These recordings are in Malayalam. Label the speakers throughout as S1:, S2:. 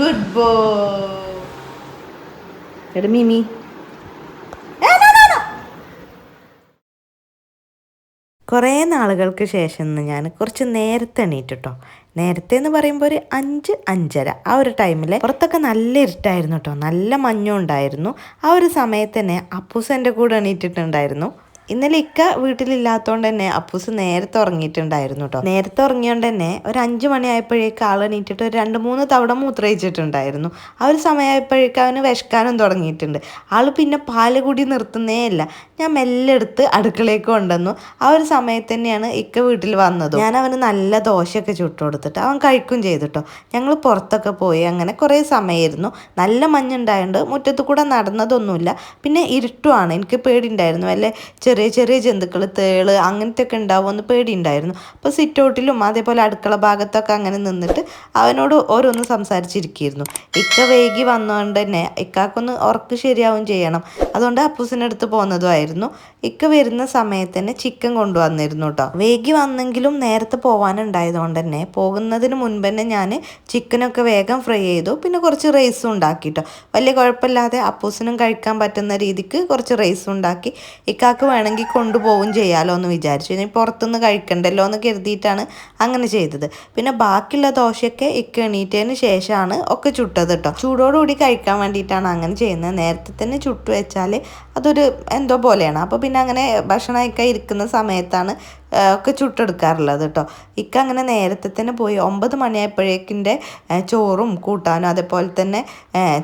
S1: ഗുഡ് ബോയ് എടാ മിമി കുറേ നാളുകൾക്ക് ശേഷം ഞാൻ കുറച്ച് നേരത്തെ എണീറ്റിട്ടോ. നേരത്തെ എന്ന് പറയുമ്പോൾ ഒരു അഞ്ച് അഞ്ചര. ആ ഒരു ടൈമിൽ പുറത്തൊക്കെ നല്ല ഇരുട്ടായിരുന്നു കേട്ടോ. നല്ല മഞ്ഞുണ്ടായിരുന്നു ആ ഒരു സമയത്ത് തന്നെ അപ്പൂസ് എന്റെ കൂടെ എണീറ്റിട്ടുണ്ടായിരുന്നു. ഇന്നലെ ഇക്ക വീട്ടിലില്ലാത്തതുകൊണ്ട് തന്നെ അപ്പൂസ് നേരത്തെ ഉറങ്ങിയിട്ടുണ്ടായിരുന്നു കേട്ടോ നേരത്തെ ഉറങ്ങിയോണ്ട് തന്നെ ഒരു അഞ്ചു മണിയായപ്പോഴേക്ക് ആൾ എണീറ്റിട്ട് ഒരു രണ്ട് മൂന്ന് തവണ മൂത്രയിച്ചിട്ടുണ്ടായിരുന്നു ആ ഒരു സമയമായപ്പോഴേക്ക് അവന് വിശക്കാനും തുടങ്ങിയിട്ടുണ്ട്. ആൾ പിന്നെ പാൽ കൂടി നിർത്തുന്നേ ഇല്ല. ഞാൻ മെല്ലെ എടുത്ത് അടുക്കളയ്ക്ക് കൊണ്ടുവന്നു. ആ ഒരു സമയത്ത് തന്നെയാണ് ഇക്ക വീട്ടിൽ വന്നത്. ഞാൻ അവന് നല്ല ദോശയൊക്കെ ചുട്ടു കൊടുത്തിട്ട് അവൻ കഴിക്കും ചെയ്തിട്ടോ ഞങ്ങൾ പുറത്തൊക്കെ പോയി അങ്ങനെ കുറേ സമയമായിരുന്നു നല്ല മഞ്ഞുണ്ടായതുകൊണ്ട് മുറ്റത്ത് കൂടെ നടന്നതൊന്നുമില്ല. പിന്നെ ഇരുട്ടുമാണ് എനിക്ക് പേടിയുണ്ടായിരുന്നു. അല്ലേ ചെറിയ ചെറിയ ചെറിയ ജന്തുക്കൾ തേൾ അങ്ങനത്തെ ഒക്കെ ഉണ്ടാവുമെന്ന് പേടിയുണ്ടായിരുന്നു. അപ്പോൾ സിറ്റൗട്ടിലും അതേപോലെ അടുക്കള ഭാഗത്തൊക്കെ അങ്ങനെ നിന്നിട്ട് അവനോട് ഓരോന്ന് സംസാരിച്ചിരിക്കുന്നു. ഇക്ക വൈകി വന്നുകൊണ്ട് തന്നെ ഇക്കാക്കൊന്ന് ഉറക്ക് ശരിയാവും ചെയ്യണം. അതുകൊണ്ട് അപ്പൂസിനടുത്ത് പോകുന്നതുമായിരുന്നു ഇക്ക വരുന്ന സമയത്ത് തന്നെ ചിക്കൻ കൊണ്ടുവന്നിരുന്നു കേട്ടോ. വൈകി വന്നെങ്കിലും നേരത്തെ പോകാനുണ്ടായതുകൊണ്ട് തന്നെ പോകുന്നതിന് മുൻപ് തന്നെ ഞാൻ ചിക്കനൊക്കെ വേഗം ഫ്രൈ ചെയ്തു. പിന്നെ കുറച്ച് റൈസും ഉണ്ടാക്കി കേട്ടോ. വലിയ കുഴപ്പമില്ലാതെ അപ്പൂസിനും കഴിക്കാൻ പറ്റുന്ന രീതിക്ക് കുറച്ച് റൈസും ഉണ്ടാക്കി. ഇക്കാക്ക് വേണമെങ്കിൽ കൊണ്ടുപോകും ചെയ്യാമല്ലോ എന്ന് വിചാരിച്ചു. ഇനി പുറത്തുനിന്ന് കഴിക്കണ്ടല്ലോ എന്ന് കരുതിയിട്ടാണ് അങ്ങനെ ചെയ്തത്. പിന്നെ ബാക്കിയുള്ള ദോശയൊക്കെ ഇക്ക എണീറ്റതിന് ശേഷമാണ് ഒക്കെ ചുട്ടത് കേട്ടോ. ചൂടോടുകൂടി കഴിക്കാൻ വേണ്ടിയിട്ടാണ് അങ്ങനെ ചെയ്യുന്നത്. നേരത്തെ തന്നെ ചുട്ടു വെച്ചാൽ അതൊരു എന്തോ പോലെയാണ്. അപ്പോൾ പിന്നെ അങ്ങനെ ഭക്ഷണമൊക്കെ ഇരിക്കുന്ന സമയത്താണ് ഒക്കെ ചുട്ടെടുക്കാറുള്ളത് കേട്ടോ ഇക്ക അങ്ങനെ നേരത്തെ തന്നെ പോയി ഒമ്പത് മണിയായപ്പോഴേക്കിന്റെ ചോറും കൂട്ടാനും അതേപോലെ തന്നെ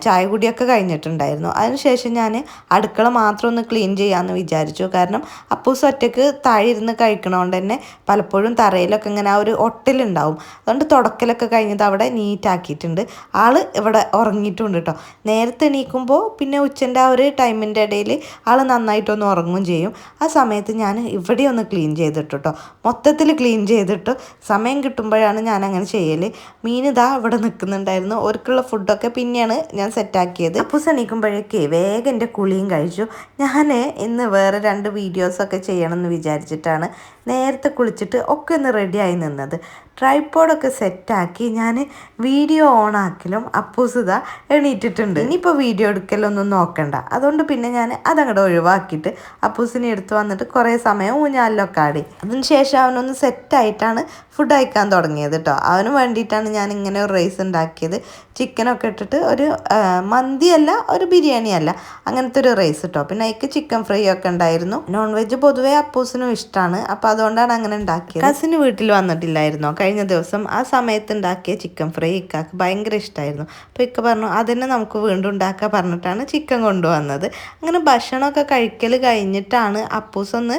S1: ചായ കുടിയൊക്കെ കഴിഞ്ഞിട്ടുണ്ടായിരുന്നു. അതിനുശേഷം ഞാൻ അടുക്കള മാത്രം ഒന്ന് ക്ലീൻ ചെയ്യാമെന്ന് വിചാരിച്ചു. കാരണം അപ്പൂസ് ഒറ്റയ്ക്ക് താഴെ ഇരുന്ന് കഴിക്കണോണ്ട് തന്നെ പലപ്പോഴും തറയിലൊക്കെ ഇങ്ങനെ ആ ഒരു ഒട്ടലുണ്ടാവും. അതുകൊണ്ട് തുടക്കലൊക്കെ കഴിഞ്ഞത് അവിടെ നീറ്റാക്കിയിട്ടുണ്ട്. ആൾ ഇവിടെ ഉറങ്ങിയിട്ടുണ്ട് കേട്ടോ നേരത്തെ എണീക്കുമ്പോൾ പിന്നെ ഉച്ചന്റെ ആ ഒരു ടൈമിന്റെ ഇടയിൽ ആൾ നന്നായിട്ടൊന്ന് ഉറങ്ങും ചെയ്യും. ആ സമയത്ത് ഞാൻ ഇവിടെ ഒന്ന് ക്ലീൻ ചെയ്തിട്ട് മൊത്തത്തിൽ ക്ലീൻ ചെയ്തിട്ട് സമയം കിട്ടുമ്പോഴാണ് ഞാൻ അങ്ങനെ ചെയ്യൽ മീൻ ഇതാ ഇവിടെ നിൽക്കുന്നുണ്ടായിരുന്നു ഓർക്കുള്ള ഫുഡൊക്കെ പിന്നെയാണ് ഞാൻ സെറ്റാക്കിയത് അപ്പോൾ എണീക്കുമ്പോഴേക്കേ വേഗം എന്റെ കുളിയും കഴിച്ചു. ഞാൻ ഇന്ന് വേറെ രണ്ട് വീഡിയോസൊക്കെ ചെയ്യണമെന്ന് വിചാരിച്ചിട്ടാണ് നേരത്തെ കുളിച്ചിട്ട് ഒക്കെ ഒന്ന് റെഡിയായി നിന്നത്. ട്രൈപ്പോഡൊക്കെ സെറ്റാക്കി ഞാൻ വീഡിയോ ഓൺ ആക്കലും അപ്പൂസുത എണീറ്റിട്ടുണ്ട്. ഇനിയിപ്പോൾ വീഡിയോ എടുക്കലൊന്നും നോക്കണ്ട. അതുകൊണ്ട് പിന്നെ ഞാൻ അതങ്ങോട്ട് ഒഴിവാക്കിയിട്ട് അപ്പൂസിനെ എടുത്തു വന്നിട്ട് കുറേ സമയം ഊഞ്ഞാലിലൊക്കെ ആടി. അതിന് ശേഷം അവനൊന്ന് സെറ്റായിട്ടാണ് ഫുഡ് അയക്കാൻ തുടങ്ങിയത് കേട്ടോ അവന് വേണ്ടിയിട്ടാണ് ഞാൻ ഇങ്ങനെ ഒരു റൈസ് ഉണ്ടാക്കിയത്. ചിക്കനൊക്കെ ഇട്ടിട്ട് ഒരു മന്തിയല്ല ഒരു ബിരിയാണി അല്ല അങ്ങനത്തെ ഒരു റൈസ് കേട്ടോ പിന്നെ അതിക്ക് ചിക്കൻ ഫ്രൈ ഒക്കെ ഉണ്ടായിരുന്നു. നോൺ വെജ് പൊതുവേ അപ്പൂസിനും ഇഷ്ടമാണ് അപ്പോൾ അതുകൊണ്ടാണ് അങ്ങനെ ഉണ്ടാക്കിയത്. കസിന് വീട്ടിൽ വന്നിട്ടില്ലായിരുന്നോ? കഴിഞ്ഞ ദിവസം ആ സമയത്ത് ഉണ്ടാക്കിയ ചിക്കൻ ഫ്രൈ ഇക്കാക്ക് ഭയങ്കര ഇഷ്ടമായിരുന്നു അപ്പോൾ ഇക്ക പറഞ്ഞു അതിനെ നമുക്ക് വീണ്ടും ഉണ്ടാക്കാൻ പറഞ്ഞിട്ടാണ് ചിക്കൻ കൊണ്ടുവന്നത്. അങ്ങനെ ഭക്ഷണമൊക്കെ കഴിക്കൽ കഴിഞ്ഞിട്ടാണ് അപ്പൂസ് ഒന്ന്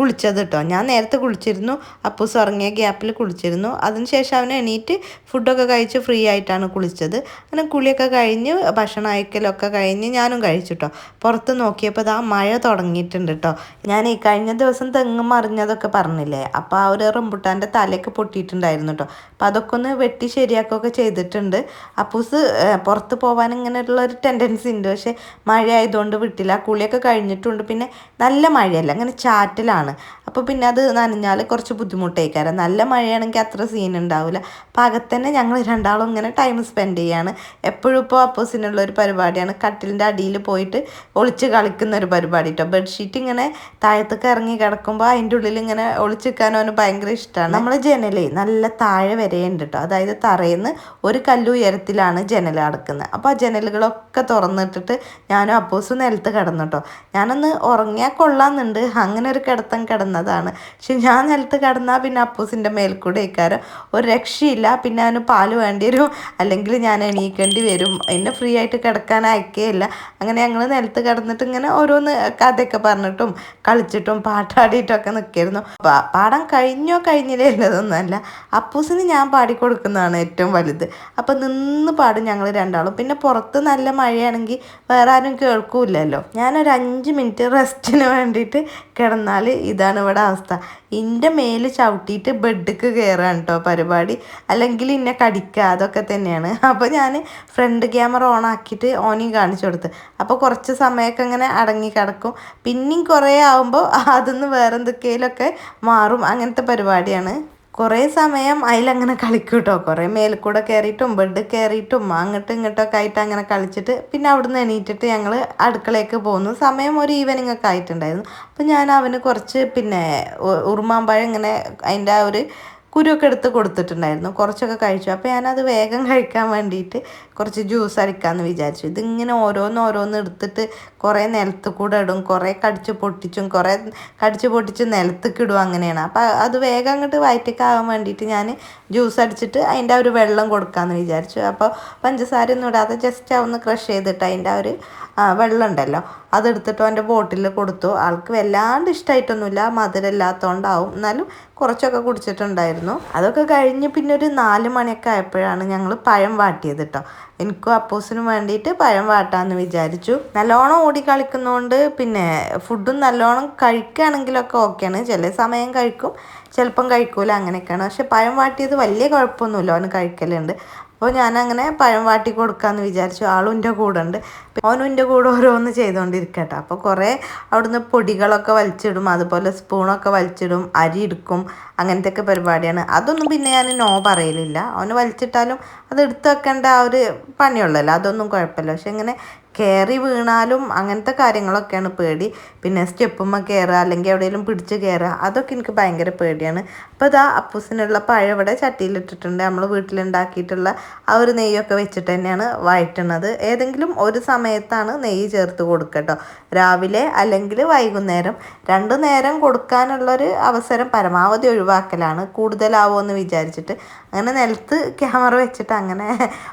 S1: കുളിച്ചത് കേട്ടോ ഞാൻ നേരത്തെ കുളിച്ചിരുന്നു. അപ്പൂസ് ഉറങ്ങിയ ഗ്യാപ്പിൽ കുളിച്ചിരുന്നു. അതിനുശേഷം അവനെ എണീറ്റ് ഫുഡൊക്കെ കഴിച്ച് ഫ്രീ ആയിട്ടാണ് കുളിച്ചത്. അങ്ങനെ കുളിയൊക്കെ കഴിഞ്ഞ് ഭക്ഷണം അയക്കലൊക്കെ കഴിഞ്ഞ് ഞാനും കഴിച്ചു കേട്ടോ പുറത്ത് നോക്കിയപ്പോൾ ഇതാ മഴ തുടങ്ങിയിട്ടുണ്ട് കേട്ടോ ഞാൻ ഈ കഴിഞ്ഞ ദിവസം തെങ്ങ് മറിഞ്ഞതൊക്കെ പറഞ്ഞില്ലേ? അപ്പോൾ ആ ഒരു റംബുട്ടാന്റെ തലയൊക്കെ പൊട്ടിയിട്ടുണ്ടായിരുന്നു കേട്ടോ അപ്പോൾ അതൊക്കെ ഒന്ന് വെട്ടി ശരിയാക്കുകയൊക്കെ ചെയ്തിട്ടുണ്ട്. അപ്പൂസ് പുറത്ത് പോകാൻ ഇങ്ങനെയുള്ള ഒരു ടെൻഡൻസി ഉണ്ട്. പക്ഷേ മഴ ആയതുകൊണ്ട് വിട്ടില്ല കുളിയൊക്കെ കഴിഞ്ഞിട്ടുണ്ട്. പിന്നെ നല്ല മഴയല്ല. അങ്ങനെ ചാറ്റലാണ്. അപ്പോൾ പിന്നെ അത് നനഞ്ഞാൽ കുറച്ച് ബുദ്ധിമുട്ടായിക്കാരം നല്ല മഴയാണെങ്കിൽ അത്ര സീൻ ഉണ്ടാവില്ല അപ്പോൾ അകത്തന്നെ ഞങ്ങൾ രണ്ടാളും ഇങ്ങനെ ടൈം സ്പെൻഡ് ചെയ്യാണ്. എപ്പോഴും ഇപ്പോൾ അപ്പോസിനുള്ള ഒരു പരിപാടിയാണ്. കട്ടിലിന്റെ അടിയിൽ പോയിട്ട് ഒളിച്ച് കളിക്കുന്ന ഒരു പരിപാടി കേട്ടോ ബെഡ്ഷീറ്റ് ഇങ്ങനെ താഴത്തേക്ക് ഇറങ്ങി കിടക്കുമ്പോൾ അതിന്റെ ഉള്ളിൽ ഇങ്ങനെ ഒളിച്ച് നിൽക്കാൻ അവന് ഭയങ്കര ഇഷ്ടമാണ് നമ്മൾ ജനലേ നല്ല താഴെ വരെയുണ്ട് കേട്ടോ അതായത് തറയുന്ന ഒരു കല്ലുയരത്തിലാണ് ജനൽ അടക്കുന്നത്. അപ്പോൾ ആ ജനലുകളൊക്കെ തുറന്നിട്ടിട്ട് ഞാനും അപ്പോസും നിലത്ത് കിടന്നു കേട്ടോ ഞാനൊന്ന് ഉറങ്ങിയാൽ കൊള്ളാമെന്നുണ്ട്. അങ്ങനെ ഒരു കിടത്തം കിടന്നതാണ്. പക്ഷെ ഞാൻ നിലത്ത് കിടന്നാൽ പിന്നെ അപ്പൂസിന്റെ മേൽക്കൂടെ ഇക്കാരം ഒരു രക്ഷയില്ല. പിന്നെ അവന് പാൽ വേണ്ടി വരും അല്ലെങ്കിൽ ഞാൻ എണീക്കേണ്ടി വരും. എന്നെ ഫ്രീ ആയിട്ട് കിടക്കാൻ അയക്കുകയില്ല അങ്ങനെ ഞങ്ങൾ നിലത്ത് കിടന്നിട്ട് ഇങ്ങനെ ഓരോന്ന് കഥയൊക്കെ പറഞ്ഞിട്ടും കളിച്ചിട്ടും പാട്ടാടിയിട്ടൊക്കെ നിൽക്കായിരുന്നു. പാടം കഴിഞ്ഞോ കഴിഞ്ഞില്ലേ ഉള്ളതൊന്നുമല്ല അപ്പൂസിന് ഞാൻ പാടിക്കൊടുക്കുന്നതാണ് ഏറ്റവും വലുത്. അപ്പം നിന്ന് പാടും ഞങ്ങൾ രണ്ടാളും. പിന്നെ പുറത്ത് നല്ല മഴയാണെങ്കിൽ വേറെ ആരും കേൾക്കൂലല്ലോ ഞാനൊരു അഞ്ച് മിനിറ്റ് റെസ്റ്റിന് വേണ്ടിയിട്ട് കിടന്നാൽ ഇതാണ് ഇവിടെ അവസ്ഥ. ഇന്റെ മേൽ ചവിട്ടിയിട്ട് ബെഡ്ക്ക് കയറാണ് കേട്ടോ പരിപാടി. അല്ലെങ്കിൽ ഇന്നെ കടിക്കുക അതൊക്കെ തന്നെയാണ്. അപ്പോൾ ഞാൻ ഫ്രണ്ട് ക്യാമറ ഓൺ ആക്കിയിട്ട് ഓനെയും കാണിച്ചു കൊടുത്ത്. അപ്പോൾ കുറച്ച് സമയമൊക്കെ ഇങ്ങനെ അടങ്ങി കിടക്കും. പിന്നെയും കുറേ ആകുമ്പോൾ അതൊന്ന് വേറെ എന്തൊക്കെയിലൊക്കെ മാറും. അങ്ങനത്തെ പരിപാടിയാണ്. കുറേ സമയം അതിലങ്ങനെ കളിക്കും കേട്ടോ കുറേ മേൽക്കൂടെ കയറിയിട്ടും ബെഡ് കയറിയിട്ടും അങ്ങോട്ടും ഇങ്ങോട്ടൊക്കെ ആയിട്ട് അങ്ങനെ കളിച്ചിട്ട് പിന്നെ അവിടുന്ന് എണീറ്റിട്ട് ഞങ്ങൾ അടുക്കളയ്ക്ക് പോകുന്നു സമയം ഒരു ഈവനിങ് ഒക്കെ ആയിട്ടുണ്ടായിരുന്നു. അപ്പം ഞാൻ അവന് കുറച്ച് പിന്നെ ഉറുമാമ്പഴം ഇങ്ങനെ അതിന്റെ ആ ഒരു കുരുവൊക്കെ എടുത്ത് കൊടുത്തിട്ടുണ്ടായിരുന്നു. കുറച്ചൊക്കെ കഴിച്ചു. അപ്പോൾ ഞാനത് വേഗം കഴിക്കാൻ വേണ്ടിയിട്ട് കുറച്ച് ജ്യൂസ് അടിക്കാമെന്ന് വിചാരിച്ചു. ഇതിങ്ങനെ ഓരോന്ന് ഓരോന്ന് എടുത്തിട്ട് കുറേ നിലത്ത് കൂടെ ഇടും. കുറേ കടിച്ച് പൊട്ടിച്ചും കുറേ കടിച്ച് പൊട്ടിച്ച് നിലത്തേക്ക് ഇടും അങ്ങനെയാണ്. അപ്പോൾ അത് വേഗം അങ്ങോട്ട് വയറ്റിക്കാവാൻ വേണ്ടിയിട്ട് ഞാൻ ജ്യൂസ് അടിച്ചിട്ട് അതിന്റെ ഒരു വെള്ളം കൊടുക്കാമെന്ന് വിചാരിച്ചു. അപ്പോൾ പഞ്ചസാര ഒന്നും ഇടാതെ ജസ്റ്റ് ഒന്ന് ക്രഷ് ചെയ്തിട്ട് അതിന്റെ ആ ഒരു വെള്ളം ഉണ്ടല്ലോ അതെടുത്തിട്ട് അവന്റെ ബോട്ടിൽ കൊടുത്തു. ആൾക്ക് വല്ലാണ്ട് ഇഷ്ടമായിട്ടൊന്നുമില്ല മധുരമില്ലാത്തതുകൊണ്ടാവും എന്നാലും കുറച്ചൊക്കെ കുടിച്ചിട്ടുണ്ടായിരുന്നു. അതൊക്കെ കഴിഞ്ഞ് പിന്നെ ഒരു നാല് മണിയൊക്കെ ആയപ്പോഴാണ് ഞങ്ങൾ പഴം വാട്ടിയത് കേട്ടോ എനിക്കും അപ്പൂസിനും വേണ്ടിയിട്ട് പഴം വാട്ടാന്ന് വിചാരിച്ചു. നല്ലോണം ഓടി കളിക്കുന്നതുകൊണ്ട് പിന്നെ ഫുഡും നല്ലോണം കഴിക്കുകയാണെങ്കിലൊക്കെ ഓക്കെയാണ് ചില സമയം കഴിക്കും ചിലപ്പം കഴിക്കൂല അങ്ങനെയൊക്കെയാണ്. പക്ഷെ പഴം വാട്ടിയത് വലിയ കുഴപ്പമൊന്നുമില്ല. അവന് കഴിക്കലുണ്ട്. അപ്പോൾ ഞാനങ്ങനെ പഴം വാട്ടി കൊടുക്കാമെന്ന് വിചാരിച്ചു. ആളും എന്റെ കൂടെ ഉണ്ട് അവനും എന്റെ കൂടെ ഓരോന്ന് ചെയ്തുകൊണ്ടിരിക്കട്ടെ അപ്പോൾ കുറേ അവിടുന്ന് പൊടികളൊക്കെ വലിച്ചിടും. അതുപോലെ സ്പൂണൊക്കെ വലിച്ചിടും. അരി എടുക്കും അങ്ങനത്തെയൊക്കെ പരിപാടിയാണ്. അതൊന്നും പിന്നെ ഞാൻ നോ പറയലില്ല. അവന് വലിച്ചിട്ടാലും അത് എടുത്തു വെക്കേണ്ട ആ ഒരു പണിയുള്ളല്ലോ. അതൊന്നും കുഴപ്പമില്ല. പക്ഷെ ഇങ്ങനെ കയറി വീണാലും അങ്ങനത്തെ കാര്യങ്ങളൊക്കെയാണ് പേടി. പിന്നെ സ്റ്റെപ്പുമ്മ കയറുക അല്ലെങ്കിൽ എവിടെയെങ്കിലും പിടിച്ച് കയറുക അതൊക്കെ എനിക്ക് ഭയങ്കര പേടിയാണ്. അപ്പോൾ ഇതാ അപ്പൂസിനുള്ള പഴം ഇവിടെ ചട്ടിയിലിട്ടിട്ടുണ്ട്. നമ്മൾ വീട്ടിലുണ്ടാക്കിയിട്ടുള്ള ആ ഒരു നെയ്യൊക്കെ വെച്ചിട്ട് തന്നെയാണ് വയറ്റുന്നത് ഏതെങ്കിലും ഒരു സമയത്താണ് നെയ്യ് ചേർത്ത് കൊടുക്കട്ടോ. രാവിലെ അല്ലെങ്കിൽ വൈകുന്നേരം. രണ്ടു നേരം കൊടുക്കാനുള്ളൊരു അവസരം പരമാവധി ഒഴിവാക്കലാണ്. കൂടുതലാവുമെന്ന് വിചാരിച്ചിട്ട്. അങ്ങനെ നിലത്ത് ക്യാമറ വെച്ചിട്ട് അങ്ങനെ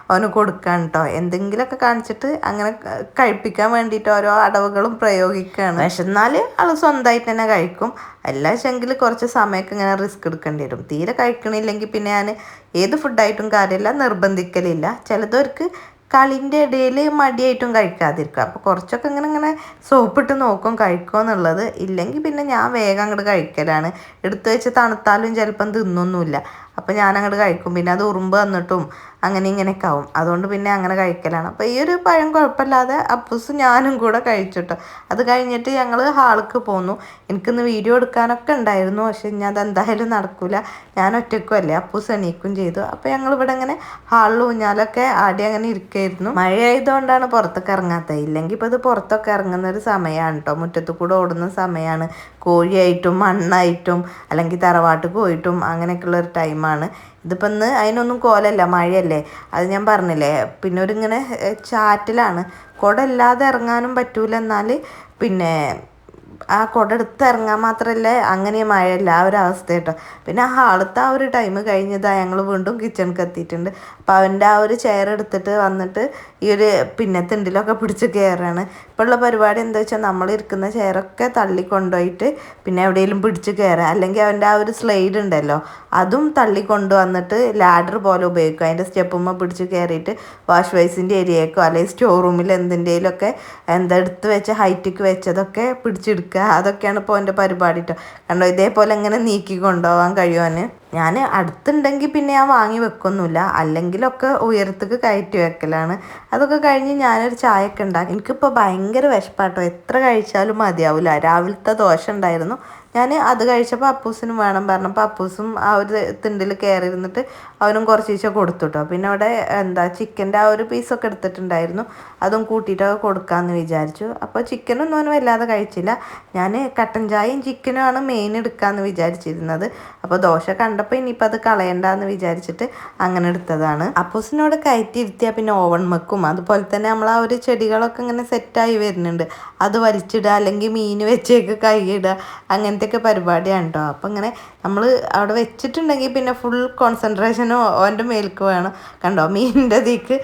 S1: അവന് കൊടുക്കാൻ കേട്ടോ എന്തെങ്കിലുമൊക്കെ കാണിച്ചിട്ട് അങ്ങനെ കഴിപ്പിക്കാൻ വേണ്ടിയിട്ട് ഓരോ അടവുകളും പ്രയോഗിക്കുകയാണ് പക്ഷെ വിശന്നാൽ ആൾ സ്വന്തമായിട്ട് തന്നെ കഴിക്കും. അല്ല വെച്ചെങ്കിൽ കുറച്ച് സമയമൊക്കെ ഇങ്ങനെ റിസ്ക് എടുക്കേണ്ടി വരും. തീരെ കഴിക്കണില്ലെങ്കിൽ പിന്നെ ഞാൻ ഏത് ഫുഡായിട്ടും കാര്യമില്ല നിർബന്ധിക്കലില്ല. ചിലതവർക്ക് കളിന്റെ ഇടയിൽ മടിയായിട്ടും കഴിക്കാതിരിക്കുക അപ്പോൾ കുറച്ചൊക്കെ ഇങ്ങനെ ഇങ്ങനെ സോപ്പിട്ട് നോക്കും കഴിക്കുമോ എന്നുള്ളത് ഇല്ലെങ്കിൽ പിന്നെ ഞാൻ വേഗം അങ്ങോട്ട് കഴിക്കലാണ്. എടുത്തു വെച്ച് തണുത്താലും ചിലപ്പം തിന്നൊന്നുമില്ല അപ്പോൾ ഞാൻ അങ്ങോട്ട് കഴിക്കും. പിന്നെ അത് ഉറുമ്പ് വന്നിട്ടും അങ്ങനെ ഇങ്ങനെയൊക്കെ ആവും. അതുകൊണ്ട് പിന്നെ അങ്ങനെ കഴിക്കലാണ്. അപ്പോൾ ഈ ഒരു പഴം കുഴപ്പമില്ലാതെ അപ്പൂസ് ഞാനും കൂടെ കഴിച്ചിട്ടോ അത് കഴിഞ്ഞിട്ട് ഞങ്ങൾ ഹാൾക്ക് പോന്നു. എനിക്കിന്ന് വീഡിയോ എടുക്കാനൊക്കെ ഉണ്ടായിരുന്നു. പക്ഷെ ഇനി അതെന്തായാലും നടക്കില്ല ഞാൻ ഒറ്റയ്ക്കും അല്ലേ അപ്പൂസ് എണീക്കും ചെയ്തു. അപ്പോൾ ഞങ്ങൾ ഇവിടെ ഇങ്ങനെ ഹാളിൽ ഊഞ്ഞാലൊക്കെ ആടി അങ്ങനെ ഇരിക്കുമായിരുന്നു മഴയായതുകൊണ്ടാണ് പുറത്തൊക്കെ ഇറങ്ങാത്തത്. ഇല്ലെങ്കിൽ ഇപ്പോൾ ഇത് പുറത്തൊക്കെ ഇറങ്ങുന്ന ഒരു സമയമാണ് കേട്ടോ. മുറ്റത്ത് കൂടെ ഓടുന്ന സമയമാണ്. കോഴിയായിട്ടും മണ്ണായിട്ടും അല്ലെങ്കിൽ തറവാട്ട് പോയിട്ടും അങ്ങനെയൊക്കെയുള്ള ഒരു ടൈമാണ് ഇതിപ്പോൾ ഇന്ന് അതിനൊന്നും കോലല്ല മഴയല്ലേ? അത് ഞാൻ പറഞ്ഞില്ലേ പിന്നെ ഒരു ഇങ്ങനെ ചാറ്റലാണ്. ചാറ്റിലാണ് കുട ഇല്ലാതെ ഇറങ്ങാനും പറ്റൂല എന്നാൽ പിന്നെ ആ കുട എടുത്ത് ഇറങ്ങാൻ മാത്രമല്ല അങ്ങനെ മഴയല്ല. ആ ഒരു അവസ്ഥ കേട്ടോ. പിന്നെ ഹാളത്തെ ആ ഒരു ടൈം കഴിഞ്ഞതാ ഞങ്ങൾ വീണ്ടും കിച്ചണിക്ക് എത്തിയിട്ടുണ്ട്. അപ്പോൾ അവന്റെ ആ ഒരു ചെയർ എടുത്തിട്ട് വന്നിട്ട് ഈ ഒരു പിന്നെ തിണ്ടിലൊക്കെ പിടിച്ച് കയറാണ് ഇപ്പോൾ ഉള്ള പരിപാടി എന്താ വെച്ചാൽ നമ്മൾ ഇരിക്കുന്ന ചെയറൊക്കെ തള്ളിക്കൊണ്ടുപോയിട്ട് പിന്നെ എവിടെയെങ്കിലും പിടിച്ച് കയറുക അല്ലെങ്കിൽ അവന്റെ ആ ഒരു സ്ലൈഡ് ഉണ്ടല്ലോ അതും തള്ളി വന്നിട്ട് ലാഡർ പോലെ ഉപയോഗിക്കും. അതിന്റെ സ്റ്റെപ്പുമ്മ പിടിച്ച് കയറിയിട്ട് വാഷ് ബേസിന്റെ ഏരിയക്കോ അല്ലെങ്കിൽ സ്റ്റോർ റൂമിൽ എന്തിന്റെയിലൊക്കെ എന്താ എടുത്ത് വെച്ച ഹൈറ്റിക്ക് വെച്ചതൊക്കെ പിടിച്ചെടുക്കുക അതൊക്കെയാണ് ഇപ്പോൾ എന്റെ പരിപാടി കേട്ടോ കണ്ടോ ഇതേപോലെ ഇങ്ങനെ നീക്കി കൊണ്ടുപോകാൻ കഴിയുവാന് ഞാൻ അടുത്തുണ്ടെങ്കിൽ പിന്നെ ഞാൻ വാങ്ങി വെക്കൊന്നുമില്ല. അല്ലെങ്കിലൊക്കെ ഉയരത്തേക്ക് കയറ്റി വെക്കലാണ്. അതൊക്കെ കഴിഞ്ഞ് ഞാനൊരു ചായയൊക്കെ ഉണ്ടാക്കി. എനിക്കിപ്പോൾ ഭയങ്കര വിശപ്പാട്ടോ. എത്ര കഴിച്ചാലും മതിയാവില്ല രാവിലത്തെ ദോശ ഉണ്ടായിരുന്നു. ഞാൻ അത് കഴിച്ചപ്പോൾ അപ്പൂസിനും വേണം പറഞ്ഞപ്പോൾ അപ്പൂസും ആ ഒരു തിണ്ടിൽ കയറി ഇരുന്നിട്ട് അവനും കുറച്ച് ചീച്ച കൊടുത്തു കേട്ടോ പിന്നെ അവിടെ എന്താ ചിക്കന്റെ ആ ഒരു പീസൊക്കെ എടുത്തിട്ടുണ്ടായിരുന്നു. അതും കൂട്ടിയിട്ടൊക്കെ കൊടുക്കാമെന്ന് വിചാരിച്ചു. അപ്പോൾ ചിക്കനൊന്നും അവന് വല്ലാതെ കഴിച്ചില്ല. ഞാൻ കട്ടൻ ചായയും ചിക്കനുമാണ് മെയിൻ എടുക്കാമെന്ന് വിചാരിച്ചിരുന്നത്. അപ്പോൾ ദോശ കണ്ടപ്പോൾ ഇനിയിപ്പോൾ അത് കളയണ്ടെന്ന് വിചാരിച്ചിട്ട് അങ്ങനെ എടുത്തതാണ്. അപ്പോസിനോട് കയറ്റി ഇരുത്തിയാൽ പിന്നെ ഓവൺ വെക്കും. അതുപോലെ തന്നെ നമ്മൾ ആ ഒരു ചെടികളൊക്കെ ഇങ്ങനെ സെറ്റായി വരുന്നുണ്ട്. അത് വലിച്ചിടുക അല്ലെങ്കിൽ മീൻ വെച്ചേക്ക് കൈയിടുക അങ്ങനത്തെയൊക്കെ പരിപാടിയാണ് കേട്ടോ അപ്പം ഇങ്ങനെ നമ്മൾ അവിടെ വെച്ചിട്ടുണ്ടെങ്കിൽ പിന്നെ ഫുൾ കോൺസെൻട്രേഷനും ഓന്റെ മേൽക്ക് വേണം. കണ്ടോ? മീനിന്റെ അതിക്ക്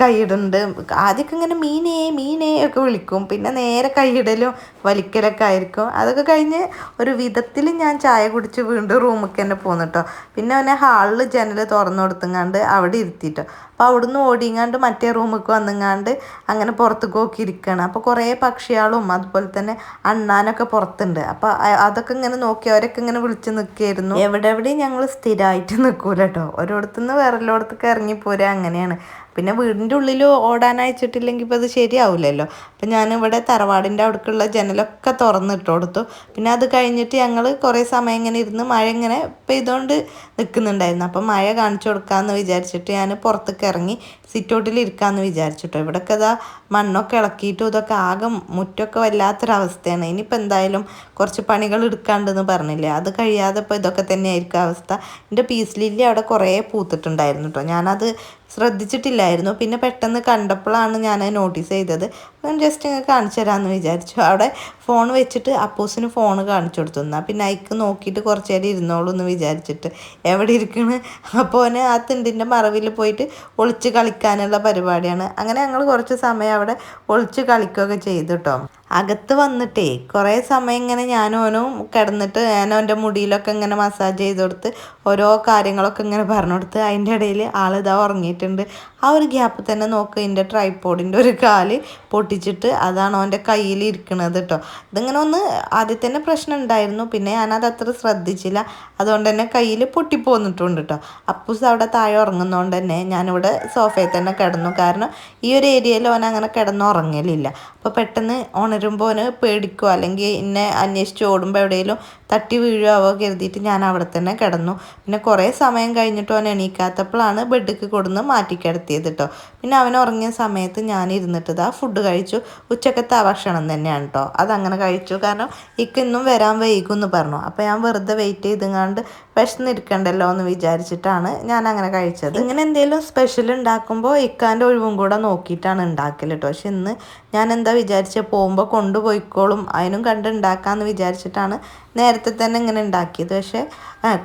S1: കൈയിടുന്നുണ്ട്. ആദ്യമൊക്കെ ഇങ്ങനെ മീനേ മീനേ ഒക്കെ വിളിക്കും. പിന്നെ നേരെ കൈയിടലും വലിക്കലൊക്കെ ആയിരിക്കും. അതൊക്കെ കഴിഞ്ഞ് ഒരു വിധത്തിൽ ഞാൻ ചായ കുടിച്ച് വീണ്ടും റൂമിലേക്ക് തന്നെ പോന്നു കേട്ടോ പിന്നെ അവനെ ഹാളിൽ ജനൽ തുറന്നു കൊടുത്തങ്ങാണ്ട് അവിടെ ഇരുത്തിട്ടോ. അപ്പോൾ അവിടുന്ന് ഓടിങ്ങാണ്ട് മറ്റേ റൂമിലേക്ക് വന്നങ്ങാണ്ട് അങ്ങനെ പുറത്തേക്ക് നോക്കി ഇരിക്കുകയാണ് അപ്പോൾ കുറേ പക്ഷികളും അതുപോലെ തന്നെ അണ്ണാനൊക്കെ പുറത്തുണ്ട്. അപ്പോൾ അതൊക്കെ ഇങ്ങനെ നോക്കി അവരൊക്കെ ഇങ്ങനെ വിളിച്ച് നിൽക്കുകയായിരുന്നു. എവിടെ എവിടെയും ഞങ്ങൾ സ്ഥിരമായിട്ട് നിൽക്കൂല കേട്ടോ ഒരിടത്തുനിന്ന് വേറെല്ലോടത്തേക്ക് ഇറങ്ങി പോരാ അങ്ങനെയാണ്. പിന്നെ വീടിന്റെ ഉള്ളിൽ ഓടാൻ അയച്ചിട്ടില്ലെങ്കിൽ ഇപ്പോൾ അത് ശരിയാവില്ലല്ലോ അപ്പം ഞാൻ ഇവിടെ തറവാടിന്റെ അവിടേക്കുള്ള ജനലൊക്കെ തുറന്നിട്ട് കൊടുത്തു. പിന്നെ അത് കഴിഞ്ഞിട്ട് ഞങ്ങൾ കുറേ സമയം ഇങ്ങനെ ഇരുന്ന് മഴ ഇങ്ങനെ പെയ്തുകൊണ്ട് നിൽക്കുന്നുണ്ടായിരുന്നു അപ്പം മഴ കാണിച്ചു കൊടുക്കാമെന്ന് വിചാരിച്ചിട്ട് ഞാൻ പുറത്തേക്ക് ഇറങ്ങി സിറ്റൗട്ടിൽ ഇരിക്കാമെന്ന് വിചാരിച്ചിട്ടോ. ഇവിടെയൊക്കെ ഇതാ മണ്ണൊക്കെ ഇളക്കിയിട്ടും ഇതൊക്കെ ആകെ മുറ്റൊക്കെ വല്ലാത്തൊരവസ്ഥയാണ്. ഇനിയിപ്പോൾ എന്തായാലും കുറച്ച് പണികൾ എടുക്കാണ്ടെന്ന് പറഞ്ഞില്ലേ? അത് കഴിയാതെ ഇപ്പോൾ ഇതൊക്കെ തന്നെയായിരിക്കും അവസ്ഥ. എന്റെ പീസ് ലില്ലി അവിടെ കുറേ പൂത്തിട്ടുണ്ടായിരുന്നു കേട്ടോ. ഞാനത് ശ്രദ്ധിച്ചിട്ടില്ലായിരുന്നു. പിന്നെ പെട്ടെന്ന് കണ്ടപ്പോഴാണ് ഞാൻ നോട്ടീസ് ചെയ്തത്. ഞാൻ ജസ്റ്റ് ഇങ്ങനെ കാണിച്ചു തരാമെന്ന് വിചാരിച്ചു. അവിടെ ഫോൺ വെച്ചിട്ട് അപ്പൂസിന് ഫോൺ കാണിച്ചു കൊടുത്തു. എന്നാൽ പിന്നെ അയക്ക് നോക്കിയിട്ട് കുറച്ച് നേരം ഇരുന്നോളൂ എന്ന് വിചാരിച്ചിട്ട്. എവിടെ ഇരിക്കണ്? അപ്പോൾ അവന് ആ തിണ്ടിന്റെ മറവിൽ പോയിട്ട് ഒളിച്ച് കളിക്കാനുള്ള പരിപാടിയാണ്. അങ്ങനെ ഞങ്ങൾ കുറച്ച് സമയം അവിടെ ഒളിച്ച് കളിക്കുകയൊക്കെ ചെയ്തു കേട്ടോ അകത്ത് വന്നിട്ടേ കുറേ സമയം ഇങ്ങനെ ഞാനും ഓനും കിടന്നിട്ട് ഞാൻ എന്റെ മുടിയിലൊക്കെ ഇങ്ങനെ മസാജ് ചെയ്ത് കൊടുത്ത് ഓരോ കാര്യങ്ങളൊക്കെ ഇങ്ങനെ പറഞ്ഞു കൊടുത്ത് അതിന്റെ ഇടയിൽ ആളിതാ ഉറങ്ങിയിട്ടുണ്ട്. ആ ഒരു ഗ്യാപ്പ് തന്നെ നോക്കുക എന്റെ ട്രൈപ്പോഡിന്റെ ഒരു കാൽ പൊട്ടിച്ചിട്ട് അതാണ് അവന്റെ കയ്യിൽ ഇരിക്കുന്നത് കേട്ടോ ഇതിങ്ങനെ ഒന്ന് ആദ്യം തന്നെ പ്രശ്നം ഉണ്ടായിരുന്നു. പിന്നെ ഞാനത് അത്ര ശ്രദ്ധിച്ചില്ല. അതുകൊണ്ട് തന്നെ കയ്യിൽ പൊട്ടിപ്പോന്നിട്ടുണ്ട് കേട്ടോ അപ്പൂസ് അവിടെ താഴെ ഉറങ്ങുന്നതുകൊണ്ട് തന്നെ ഞാനിവിടെ സോഫയിൽ തന്നെ കിടന്നു. കാരണം ഈ ഒരു ഏരിയയിൽ ഓൻ അങ്ങനെ കിടന്ന് ഉറങ്ങലില്ല. അപ്പോൾ പെട്ടെന്ന് ഉണരുമ്പോൾ ഓന് പേടിക്കുക അല്ലെങ്കിൽ എന്നെ അന്വേഷിച്ച് ഓടുമ്പോൾ എവിടെയെങ്കിലും തട്ടി വീഴുകയോ കരുതിയിട്ട് ഞാൻ അവിടെ തന്നെ കിടന്നു. പിന്നെ കുറേ സമയം കഴിഞ്ഞിട്ട് അവൻ എണീക്കാത്തപ്പോഴാണ് ബെഡിക്ക് കൊടുന്ന് മാറ്റി കിടത്തിയത് കേട്ടോ പിന്നെ അവൻ ഉറങ്ങിയ സമയത്ത് ഞാൻ ഇരുന്നിട്ട് ഇതാ ഫുഡ് കഴിച്ചു. ഉച്ചക്കത്തെ ആ ഭക്ഷണം തന്നെയാണ് കേട്ടോ അതങ്ങനെ കഴിച്ചു. കാരണം ഇക്ക് ഇന്നും വരാൻ വൈകും എന്ന് പറഞ്ഞു. അപ്പോൾ ഞാൻ വെറുതെ വെയിറ്റ് ചെയ്തുങ്ങാണ്ട് വിശന്നിരിക്കണ്ടല്ലോ എന്ന് വിചാരിച്ചിട്ടാണ് ഞാൻ അങ്ങനെ കഴിച്ചത്. ഇങ്ങനെ എന്തെങ്കിലും സ്പെഷ്യൽ ഉണ്ടാക്കുമ്പോൾ ഇക്കാന്റെ ഒഴിവും കൂടെ നോക്കിയിട്ടാണ് ഉണ്ടാക്കൽ കേട്ടോ പക്ഷെ ഇന്ന് ഞാൻ എന്താ വിചാരിച്ച? പോകുമ്പോൾ കൊണ്ടുപോയിക്കോളും. അതിനും കണ്ട് ഉണ്ടാക്കാമെന്ന് വിചാരിച്ചിട്ടാണ് നേരത്തെ തന്നെ ഇങ്ങനെ ഉണ്ടാക്കിയത്. പക്ഷേ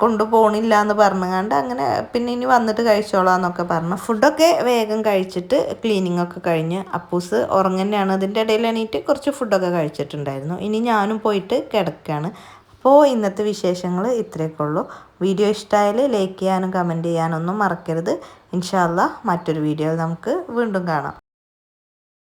S1: കൊണ്ടുപോകണില്ല എന്ന് പറഞ്ഞുകൊണ്ട് അങ്ങനെ പിന്നെ ഇനി വന്നിട്ട് കഴിച്ചോളാം എന്നൊക്കെ പറഞ്ഞു. ഫുഡൊക്കെ വേഗം കഴിച്ചിട്ട് ക്ലീനിങ് ഒക്കെ കഴിഞ്ഞ് അപ്പൂസ് ഉറങ്ങന്നെയാണ് അതിന്റെ ഇടയിൽ എണീറ്റ് കുറച്ച് ഫുഡൊക്കെ കഴിച്ചിട്ടുണ്ടായിരുന്നു. ഇനി ഞാനും പോയിട്ട് കിടക്കുകയാണ് അപ്പോൾ ഇന്നത്തെ വിശേഷങ്ങൾ ഇത്രയൊക്കെ ഉള്ളൂ. വീഡിയോ ഇഷ്ടമായാൽ ലൈക്ക് ചെയ്യാനും കമന്റ് ചെയ്യാനൊന്നും മറക്കരുത്. ഇൻഷാല്ല മറ്റൊരു വീഡിയോയിൽ നമുക്ക് വീണ്ടും കാണാം.